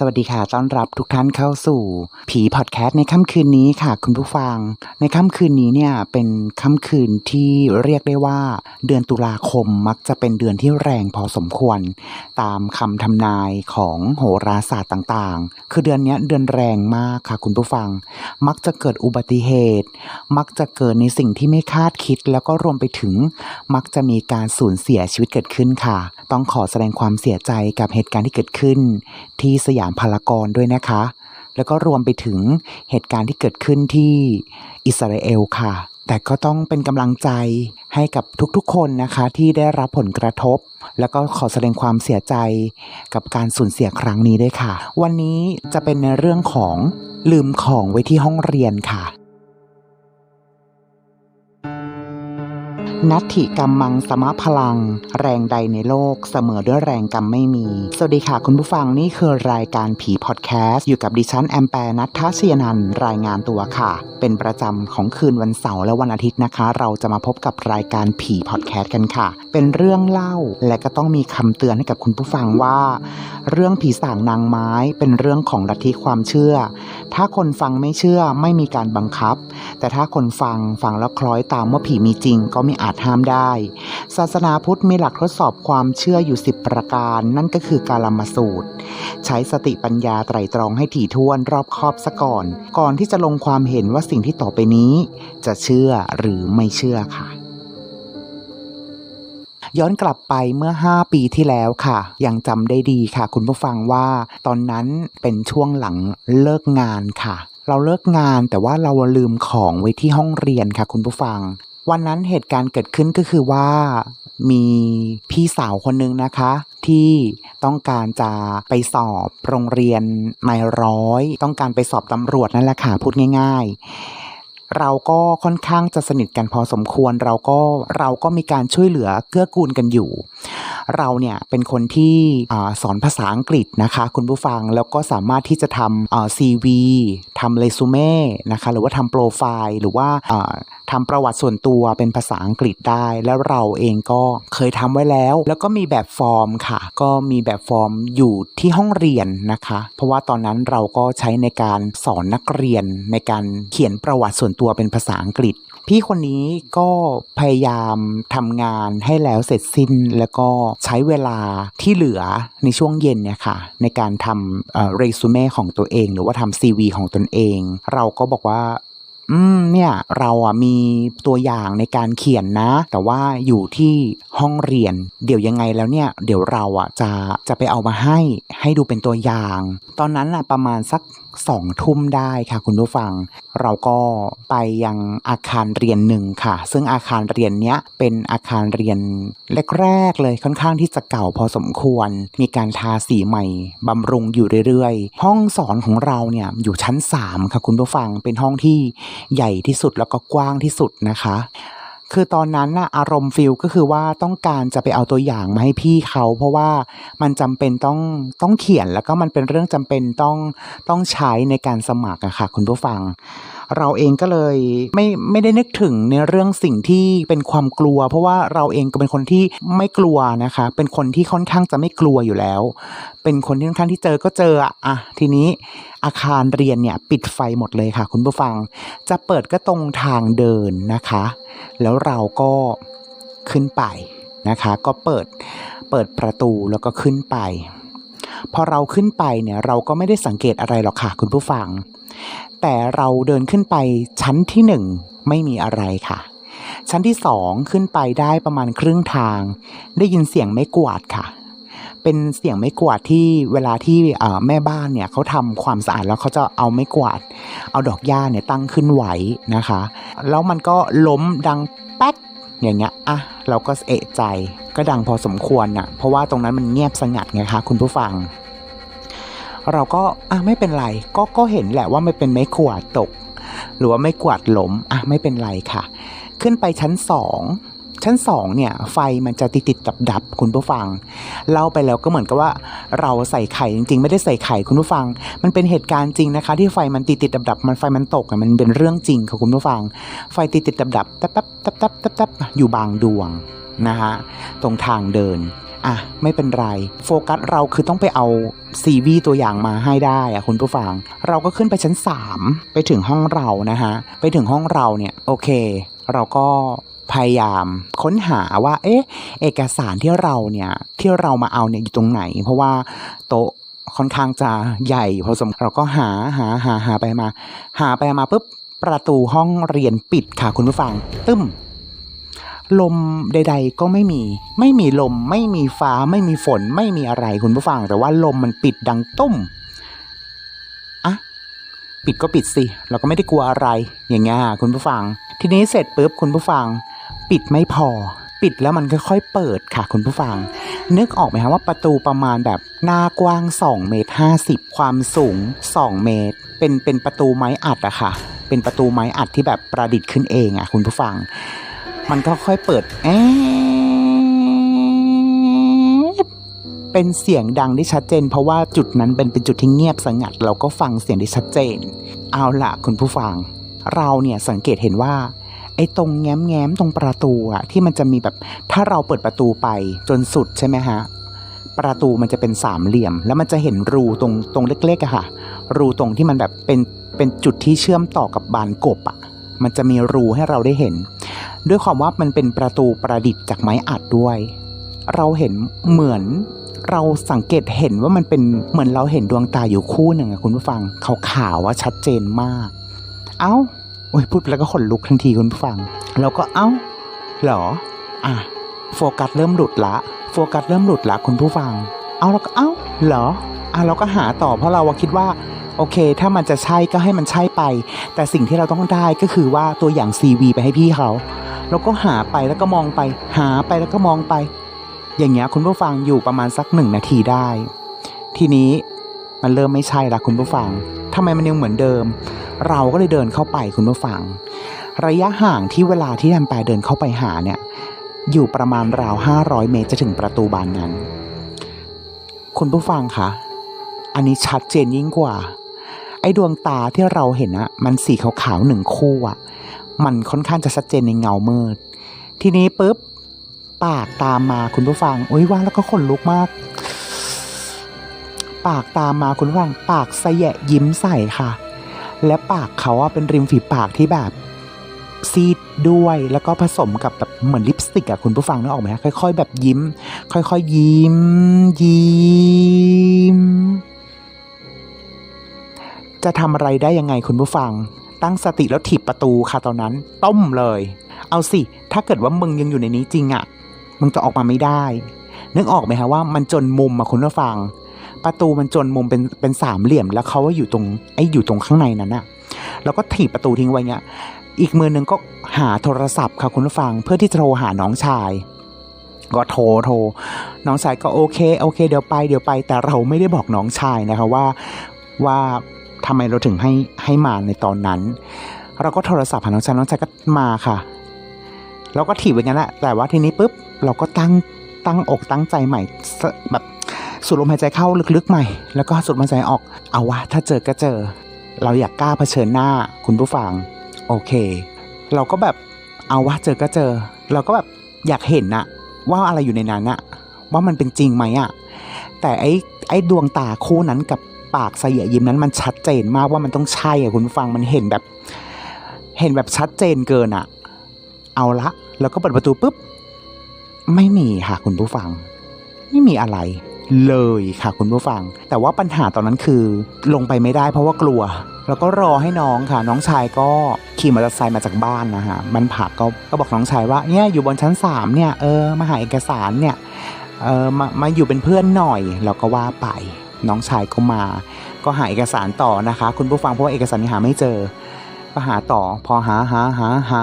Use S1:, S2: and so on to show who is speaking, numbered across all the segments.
S1: สวัสดีค่ะ ต้อนรับทุกท่านเข้าสู่ผีพอดแคสต์ในค่ำคืนนี้ค่ะ คุณผู้ฟัง ในค่ำคืนนี้เนี่ยเป็นค่ำคืนที่เรียกได้ว่า เดือนตุลาคมมักจะเป็นเดือนที่แรงพอสมควร ตามคำทำนายของโหราศาสตร์ต่างๆ คือเดือนนี้เดือนแรงมากค่ะ คุณผู้ฟัง มักจะเกิดอุบัติเหตุ มักจะเกิดในสิ่งที่ไม่คาดคิด แล้วก็รวมไปถึง มักจะมีการสูญเสียชีวิตเกิดขึ้นค่ะ ต้องขอแสดงความเสียใจกับเหตุการณ์ที่เกิดขึ้น ที่สยามพารากอนด้วยนะคะ แล้วก็รวมไปถึงเหตุการณ์ที่เกิดขึ้นที่อิสราเอลค่ะ แต่ก็ต้องเป็นกำลังใจให้กับทุกๆคนนะคะ ที่ได้รับผลกระทบ แล้วก็ขอแสดงความเสียใจกับการสูญเสียครั้งนี้ด้วยค่ะ วันนี้จะเป็นในเรื่องของลืมของไว้ที่ห้องเรียนค่ะ นัตถิกรรมมังสมะพลัง แรงใดในโลกเสมอด้วยแรงกรรมไม่มี สวัสดีค่ะคุณผู้ฟังนี่คือรายการผีพอดแคสต์ อยู่กับดิฉันแอมแปร์นัททัชยนันรายงานตัวค่ะ เป็นประจำของคืนวันเสาร์และวันอาทิตย์นะคะ เราจะมาพบกับรายการผีพอดแคสต์กันค่ะ เป็นเรื่องเล่าและก็ต้องมีคำเตือนให้กับคุณผู้ฟังว่า เรื่องผีสางนางไม้เป็นเรื่องของลัทธิความเชื่อ ถ้าคนฟังไม่เชื่อไม่มีการบังคับ แต่ถ้าคนฟังฟังแล้วคล้อยตามว่าผีมีจริงก็ไม่อาจห้ามได้ ศาสนาพุทธมีหลักทดสอบความเชื่ออยู่10ประการ นั่นก็คือการลมสูตร ใช้สติปัญญาไตรตรองให้ถี่ถ้วนรอบคอบซะก่อน ก่อนที่จะลงความเห็นว่าสิ่งที่ต่อไปนี้ จะเชื่อหรือไม่เชื่อค่ะย้อนกลับไปเมื่อ 5 ปีที่แล้วค่ะ ยังจำได้ดีค่ะ คุณผู้ฟังว่าตอนนั้นเป็นช่วงหลังเลิกงานค่ะ เราเลิกงานแต่ว่าเราลืมของไว้ที่ห้องเรียนค่ะ คุณผู้ฟัง วันนั้นเหตุการณ์เกิดขึ้นก็คือว่ามีพี่สาวคนนึงนะคะ ที่ต้องการจะไปสอบโรงเรียนนายร้อย ต้องการไปสอบตำรวจนั่นแหละค่ะพูดง่าย ๆเราก็ค่อนข้างจะสนิทกันพอสมควร เราก็เราก็มีการช่วยเหลือเกื้อกูลกันอยู่ เราเนี่ยเป็นคนที่อสอนภาษาอังกฤษนะคะ คุณผู้ฟังแล้วก็สามารถที่จะทำซีวีทำเรซูเม่นะคะหรือว่าทำโปรไฟล์หรือว่าอ่า ทำประวัติส่วนตัวเป็นภาษาอังกฤษได้ แล้วเราเองก็เคยทำไว้แล้ว แล้วก็มีแบบฟอร์มค่ะ ก็มีแบบฟอร์มอยู่ที่ห้องเรียนนะคะ เพราะว่าตอนนั้นเราก็ใช้ในการสอนนักเรียนในการเขียนประวัติส่วนตัวเป็นภาษาอังกฤษ พี่คนนี้ก็พยายามทำงานให้แล้วเสร็จสิ้น แล้วก็ใช้เวลาที่เหลือในช่วงเย็นเนี่ยค่ะ ในการทำเรซูเม่ของตัวเอง หรือว่าทำซีวีของตนเอง เราก็บอกว่า อืมเนี่ยเราอะมีตัวอย่างในการเขียนนะ แต่ว่าอยู่ที่ห้องเรียน เดี๋ยวยังไงแล้วเนี่ย เดี๋ยวเราอะจะจะไปเอามาให้ให้ดูเป็นตัวอย่าง ตอนนั้นอะประมาณสัก สองทุ่มได้ค่ะคุณผู้ฟัง เราก็ไปยังอาคารเรียนหนึ่งค่ะ ซึ่งอาคารเรียนเนี้ยเป็นอาคารเรียนแรกๆเลยค่อนข้างที่จะเก่าพอสมควร มีการทาสีใหม่บำรุงอยู่เรื่อยๆ ห้องสอนของเราเนี่ยอยู่ชั้น 3 ค่ะคุณผู้ฟังเป็นห้องที่ใหญ่ที่สุดแล้วก็กว้างที่สุดนะคะ คือตอนนั้นน่ะอารมณ์ฟิลก็คือว่าต้องการจะไปเอาตัวอย่างมาให้พี่เขา เพราะว่ามันจำเป็นต้องต้องเขียนแล้วก็มันเป็นเรื่องจำเป็นต้องต้องใช้ในการสมัครอะค่ะ คุณผู้ฟัง เราเองก็เลยไม่ไม่ได้นึกถึงในเรื่องสิ่งที่เป็นความกลัว เพราะว่าเราเองก็เป็นคนที่ไม่กลัวนะคะ เป็นคนที่ค่อนข้างจะไม่กลัวอยู่แล้ว เป็นคนที่ค่อนข้างที่เจอก็เจออะอะทีนี้อาคารเรียนเนี่ยปิดไฟหมดเลยค่ะ คุณผู้ฟังจะเปิดก็ตรงทางเดินนะคะ แล้วเราก็ขึ้นไปนะคะ ก็เปิดเปิดประตูแล้วก็ขึ้นไป พอเราขึ้นไปเนี่ยเราก็ไม่ได้สังเกตอะไรหรอกค่ะ คุณผู้ฟัง แต่เราเดินขึ้นไปชั้นที่หนึ่งไม่มีอะไรค่ะ ชั้นที่สองขึ้นไปได้ประมาณครึ่งทาง ได้ยินเสียงไม้กวาดค่ะ เป็นเสียงไม้กวาดที่เวลาที่แม่บ้านเนี่ยเขาทำความสะอาดแล้วเขาจะเอาไม้กวาด เอาดอกหญ้าเนี่ยตั้งขึ้นไหวนะคะ แล้วมันก็ล้มดังแป๊กอย่างเงี้ยอะเราก็เอะใจก็ดังพอสมควรน่ะเพราะว่าตรงนั้นมันเงียบสงัดไงคะคุณผู้ฟัง เราก็อะไม่เป็นไร ก็ก็เห็นแหละว่าไมันเป็นไม้กวาดตก หรือว่าไม่กวาดล้มอะไม่เป็นไรค่ะ ขึ้นไปชั้นสองชั้นสองเนี่ยไฟมันจะติดติดดับดับคุณผู้ฟัง เล่าไปแล้วก็เหมือนกับว่าเราใส่ไข่จริงๆ ไม่ได้ใส่ไข่คุณผู้ฟัง มันเป็นเหตุการณ์จริงนะคะ ที่ไฟมันติดติดดับดับมันไฟมันตกมันเป็นเรื่องจริงค่ะคุณผู้ฟัง ไฟติดติดดับดับแป๊บแป๊บแป๊บแป๊บแป๊บแป๊บอยู่บางดวงนะฮะตรงทางเดิน อะไม่เป็นไร โฟกัสเราคือต้องไปเอาซีวีตัวอย่างมาให้ได้อะคุณผู้ฟัง เราก็ขึ้นไปชั้น 3 ไปถึงห้องเรานะฮะ ไปถึงห้องเราเนี่ย โอเค เราก็พยายามค้นหาว่า เอ๊ะ เอกสารที่เราเนี่ยที่เรามาเอาเนี่ยอยู่ตรงไหน เพราะว่าโต๊ะค่อนข้างจะใหญ่พอสมเราก็หาหาหาหาไปมา หาไปมาปุ๊บประตูห้องเรียนปิดค่ะคุณผู้ฟัง ตึ้ม ลมใด ๆ ก็ไม่มี ไม่มีลม ไม่มีฟ้า ไม่มีฝน ไม่มีอะไรคุณผู้ฟัง แต่ว่าลมมันปิดดังตุ้มอะปิดก็ปิดสิ เราก็ไม่ได้กลัวอะไร อย่างเงี้ยคุณผู้ฟัง ทีนี้เสร็จปุ๊บคุณผู้ฟัง ปิดไม่พอ ปิดแล้วมันค่อยๆเปิดค่ะ คุณผู้ฟัง นึกออกไหมคะว่าประตูประมาณแบบหน้ากว้าง2เมตร50 ความสูง 2 เมตร เป็นเป็นประตูไม้อัดอะค่ะ เป็นประตูไม้อัดที่แบบประดิษฐ์ขึ้นเองอะคุณผู้ฟัง มันก็ค่อยเปิดแอเป็นเสียงดังได้ชัดเจน เพราะว่าจุดนั้นเป็นเป็นจุดที่เงียบสงัด เราก็ฟังเสียงได้ชัดเจน เอาละคุณผู้ฟัง เราเนี่ยสังเกตเห็นว่าไอ้ตรงแง้มแง้มๆตรงประตูอะที่มันจะมีแบบถ้าเราเปิดประตูไปจนสุดใช่ไหมฮะประตูมันจะเป็นสามเหลี่ยม แล้วมันจะเห็นรูตรงตรงเล็กๆอะค่ะ รูตรงที่มันแบบเป็นเป็นจุดที่เชื่อมต่อกับบานกบอะมันจะมีรูให้เราได้เห็น ด้วยความว่ามันเป็นประตูประดิษฐ์จากไม้อัดด้วย เราเห็นเหมือนเราสังเกตเห็นว่ามันเป็นเหมือนเราเห็นดวงตาอยู่คู่หนึ่งอะคุณผู้ฟังขาวๆว่าชัดเจนมาก เอ้าโอ้ยพูดไปแล้วก็ขนลุกทันทีคุณผู้ฟัง แล้วก็เอ้าหรอ อะโฟกัสเริ่มหลุดละ โฟกัสเริ่มหลุดละคุณผู้ฟัง เอาแล้วก็เอ้าหรอ อะเราก็หาต่อเพราะเราคิดว่าโอเค ถ้ามันจะใช่ก็ให้มันใช่ไป แต่สิ่งที่เราต้องได้ก็คือว่าตัวอย่าง CV ไปให้พี่เขา แล้วก็หาไปแล้วก็มองไป หาไปแล้วก็มองไป อย่างเงี้ยคุณผู้ฟังอยู่ประมาณสักหนึ่งนาทีได้ ทีนี้มันเริ่มไม่ใช่ละคุณผู้ฟังทำไมมันยังเหมือนเดิม เราก็เลยเดินเข้าไปคุณผู้ฟัง ระยะห่างที่เวลาที่แอมแปรเดินเข้าไปหาเนี่ยอยู่ประมาณราว 500 เมตรจะถึงประตูบานนั้น คุณผู้ฟังคะอันนี้ชัดเจนยิ่งกว่า อ้ดวงตาที่เราเห็นอะมันสีขาวๆหนึ่งคู่อะมันค่อนข้างจะชัดเจนในเงามืด ทีนี้ปุ๊บปากตามมาคุณผู้ฟังโอ้ยว่าแล้วก็ขนลุกมาก ปากตามมาคุณผู้ฟัง ปากสแยะยิ้มใส่ค่ะ และปากเขาอะเป็นริมฝีปากที่แบบซีดด้วยแล้วก็ผสมกับแบบเหมือนลิปสติกอะคุณผู้ฟังนึกออกไหมคะค่อยๆ แบบยิ้ม ค่อยๆ ยิ้ม ยิ้ม จะทำอะไรได้ยังไงคุณผู้ฟัง ตั้งสติแล้วถีบประตูค่ะตอนนั้น ต้มเลย เอาสิ ถ้าเกิดว่ามึงยังอยู่ในนี้จริงอะมึงจะออกมาไม่ได้ นึกออกไหมคะว่ามันจนมุมอะคุณผู้ฟัง ประตูมันจนมุมเป็นเป็นสามเหลี่ยม แล้วเขาว่าอยู่ตรงไอ้อยู่ตรงข้างในนั้นอะแล้วก็ถีบประตูทิ้งไว้เงี้ยอีกมือหนึ่งก็หาโทรศัพท์ค่ะคุณผู้ฟังเพื่อที่จะโทรหาน้องชายก็โทรโทรน้องชายก็โอเคโอเค เดี๋ยวไปเดี๋ยวไปแต่เราไม่ได้บอกน้องชายนะคะว่าว่า ทำไมเราถึงให้ให้มาในตอนนั้น เราก็โทรศัพท์หาน้องชายน้องชายก็มาค่ะ เราก็ถีบไว้งั้นแหละแต่ว่าทีนี้ปุ๊บเราก็ตั้งตั้งอกตั้งใจใหม่แบบสูดลมหายใจเข้าลึกๆใหม่ แล้วก็สูดลมหายใจออกเอาวะถ้าเจอก็เจอ เราอยากกล้าเผชิญหน้าคุณผู้ฟังโอเค เราก็แบบเอาวะเจอก็เจอ เราก็แบบอยากเห็นนะว่าอะไรอยู่ในนั้นอะว่ามันเป็นจริงไหมอะแต่ไอ้ไอ้ดวงตาคู่นั้นกับ ปากเสียยิ้มนั้นมันชัดเจนมากว่ามันต้องใช่อะคุณผู้ฟังมันเห็นแบบ เห็นแบบชัดเจนเกินอะเอาละ แล้วก็เปิดประตูปุ๊บ ไม่มีค่ะคุณผู้ฟัง ไม่มีอะไรเลยค่ะคุณผู้ฟัง แต่ว่าปัญหาตอนนั้นคือลงไปไม่ได้เพราะว่ากลัว แล้วก็รอให้น้องค่ะ น้องชายก็ขี่มอเตอร์ไซค์มาจากบ้านนะฮะมันผักก็ก็บอกน้องชายว่าเนี่ยอยู่บนชั้นสามเนี่ยเออมาหาเอกสารเนี่ยเออมามาอยู่เป็นเพื่อนหน่อยเราก็ว่าไป น้องชายก็มา ก็หาเอกสารต่อนะคะ คุณผู้ฟังเพราะว่าเอกสารนี้หาไม่เจอ ก็หาต่อพอหาหาหาหา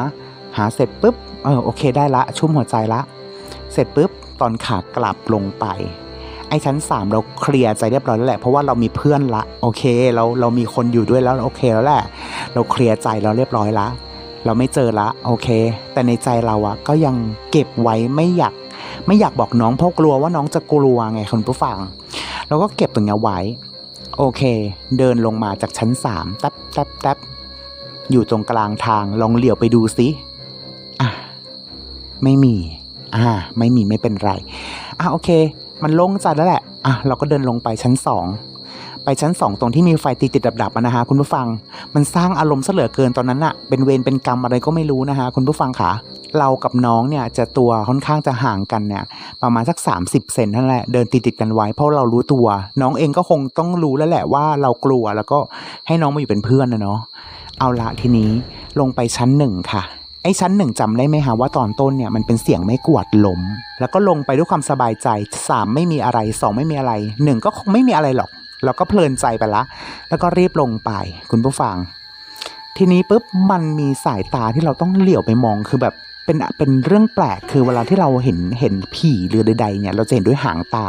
S1: หาเสร็จปุ๊บเออโอเคได้ละ ชุ่มหัวใจละ เสร็จปุ๊บตอนขากลับลงไปไอ้ชั้น 3 เราเคลียร์ใจเรียบร้อยแล้วแหละเพราะว่าเรามีเพื่อนละโอเคเราเรามีคนอยู่ด้วยแล้วโอเคแล้วแหละ เราเคลียร์ใจเราเรียบร้อยละ เราไม่เจอละโอเค แต่ในใจเราอะก็ยังเก็บไว้ไม่อยาก ไม่อยากบอกน้องเพราะกลัวว่าน้องจะกลัวไงคุณผู้ฟัง เราก็เก็บตรงนี้ไว้ โอเค เดินลงมาจากชั้นสามแท็บแท็บแท็บอยู่ตรงกลางทางลองเหลียวไปดูซิอะไม่มีอ่าไม่มีไม่เป็นไรอะโอเค มันโล่งใจแล้วแหละอะเราก็เดินลงไปชั้นสองไปชั้นสองตรงที่มีไฟติดติดดับดับๆนะฮะคุณผู้ฟัง มันสร้างอารมณ์เสลือเกินตอนนั้นอะเป็นเวรเป็นกรรมอะไรก็ไม่รู้นะฮะคุณผู้ฟังค่ะ เรากับน้องเนี่ยจะตัวค่อนข้างจะห่างกันเนี่ย ประมาณสัก 30เซนนั่นแหละเดินติดติดกันไว้ เพราะเรารู้ตัว น้องเองก็คงต้องรู้แล้วแหละว่าเรากลัวแล้วก็ให้น้องมาอยู่เป็นเพื่อนนะเนาะเอาละทีนี้ลงไปชั้นหนึ่งค่ะไอ้ชั้นหนึ่งจำได้ไหมคะว่าตอนต้นเนี่ยมันเป็นเสียงไม่กวาดล้มแล้วก็ลงไปด้วยความสบายใจสามไม่มีอะไรสองไม่มีอะไรหนึ่งก็คงไม่มีอะไรหรอกเราก็เพลินใจไปละ แล้วก็รีบลงไป คุณผู้ฟัง ทีนี้ปุ๊บมันมีสายตาที่เราต้องเหลียวไปมองคือแบบ เป็นเป็นเรื่องแปลกคือเวลาที่เราเห็นเห็นผีหรือใดๆเนี่ยเราจะเห็นด้วยหางตา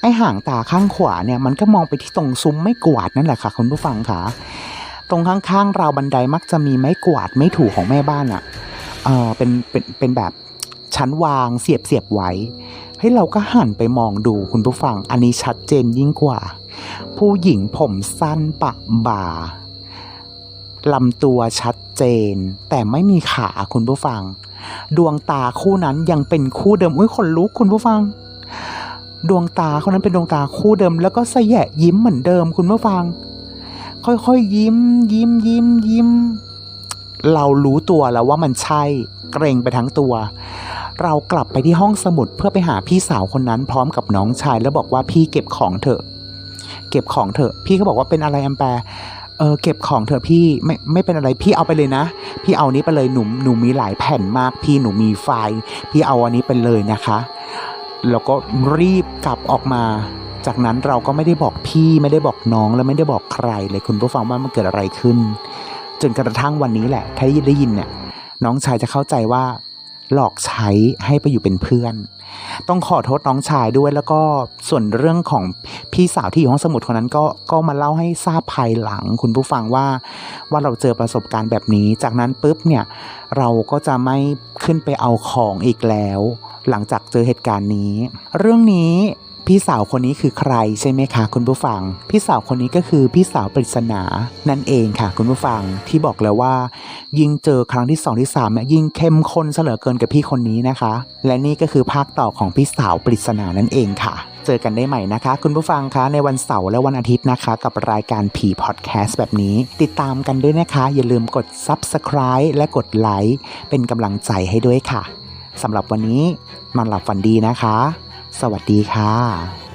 S1: ไอ้หางตาข้างขวาเนี่ยมันก็มองไปที่ตรงซุ้มไม่กวาดนั่นแหละค่ะคุณผู้ฟังค่ะ ตรงข้างๆราวบันไดมักจะมีไม้กวาดไม้ถูของแม่บ้านอะ่ะเออเป็นเป็นเป็นแบบชั้นวางเสียบเสียบไว้ให้เราก็หันไปมองดูคุณผู้ฟังอันนี้ชัดเจนยิ่งกว่า ผู้หญิงผมสั้นปะบ่า ลำตัวชัดเจน แต่ไม่มีขาคุณผู้ฟัง ดวงตาคู่นั้นยังเป็นคู่เดิมอุ้ยขนลุกคุณผู้ฟัง ดวงตาคนนั้นเป็นดวงตาคู่เดิม แล้วก็แสยะยิ้มเหมือนเดิมคุณผู้ฟัง ค่อยๆยิ้ม ยิ้มยิ้มยิ้ม เรารู้ตัวแล้วว่ามันใช่ เกรงไปทั้งตัว เรากลับไปที่ห้องสมุดเพื่อไปหาพี่สาวคนนั้นพร้อมกับน้องชายแล้วบอกว่าพี่เก็บของเถอะ เก็บของเถอะ พี่เขาบอกว่าเป็นอะไรแอมแปร์ เออเก็บของเถอะพี่ไม่ไม่เป็นอะไรพี่เอาไปเลยนะ พี่เอานี้ไปเลยหนูหนูมีหลายแผ่นมากพี่หนูมีไฟล์พี่เอาอันนี้ไปเลยนะคะ แล้วก็รีบกลับออกมา จากนั้นเราก็ไม่ได้บอกพี่ไม่ได้บอกน้องและไม่ได้บอกใครเลยคุณผู้ฟังว่ามันเกิดอะไรขึ้น จนกระทั่งวันนี้แหละถ้าได้ยินเนี่ยน้องชายจะเข้าใจว่า หลอกใช้ให้ไปอยู่เป็นเพื่อน ต้องขอโทษน้องชายด้วยแล้วก็ส่วนเรื่องของพี่สาวที่อยู่ห้องสมุดคนนั้นก็ก็มาเล่าให้ทราบภายหลังคุณผู้ฟังว่าว่าเราเจอประสบการณ์แบบนี้ จากนั้นปุ๊บเนี่ยเราก็จะไม่ขึ้นไปเอาของอีกแล้ว หลังจากเจอเหตุการณ์นี้ เรื่องนี้ พี่สาวคนนี้คือใครใช่ไหมคะคุณผู้ฟัง พี่สาวคนนี้ก็คือพี่สาวปริศนานั่นเองค่ะคุณผู้ฟังที่บอกแล้วว่า ยิ่งเจอครั้งที่สองที่สามเนี่ยยิ่งเข้มข้นเสลอเกินกับพี่คนนี้นะคะ และนี่ก็คือภาคต่อของพี่สาวปริศนานั่นเองค่ะเจอกันได้ใหม่นะคะ คุณผู้ฟังคะในวันเสาร์และวันอาทิตย์นะคะ กับรายการผีพอดแคสต์แบบนี้ ติดตามกันด้วยนะคะ อย่าลืมกด Subscribe และกดไลค์เป็นกำลังใจให้ด้วยค่ะสำหรับวันนี้นอนหลับฝันดีนะคะ สวัสดีค่ะ